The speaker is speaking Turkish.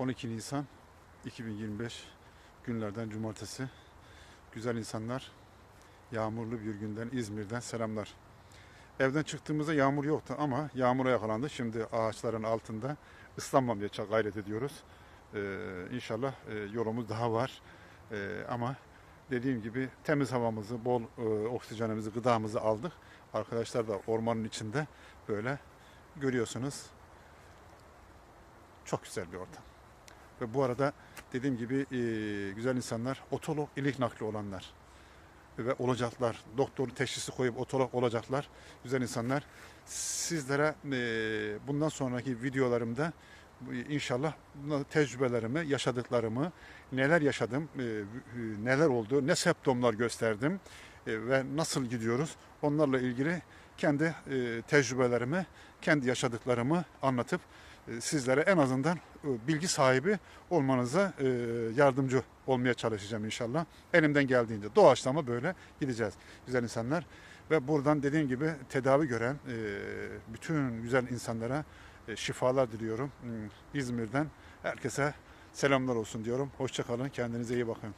12 Nisan 2025 günlerden cumartesi. Güzel insanlar, yağmurlu bir günden İzmir'den selamlar. Evden çıktığımızda yağmur yoktu ama yağmura yakalandı. Şimdi ağaçların altında ıslanmamaya çok gayret ediyoruz. Ee, inşallah e, yolumuz daha var. Ee, ama dediğim gibi temiz havamızı, bol e, oksijenimizi, gıdamızı aldık. Arkadaşlar da ormanın içinde böyle görüyorsunuz. Çok güzel bir ortam. Ve bu arada dediğim gibi e, güzel insanlar, otolog, ilik nakli olanlar ve olacaklar. Doktorun teşhisi koyup otolog olacaklar. Güzel insanlar. Sizlere e, bundan sonraki videolarımda inşallah tecrübelerimi, yaşadıklarımı, neler yaşadım, e, e, neler oldu, ne semptomlar gösterdim e, ve nasıl gidiyoruz onlarla ilgili kendi e, tecrübelerimi, kendi yaşadıklarımı anlatıp e, sizlere en azından e, bilgi sahibi olmanıza e, yardımcı olmaya çalışacağım inşallah. Elimden geldiğince doğaçlama böyle gideceğiz güzel insanlar. Ve buradan dediğim gibi tedavi gören e, bütün güzel insanlara e, şifalar diliyorum. Hmm, İzmir'den herkese selamlar olsun diyorum. Hoşçakalın, kendinize iyi bakın.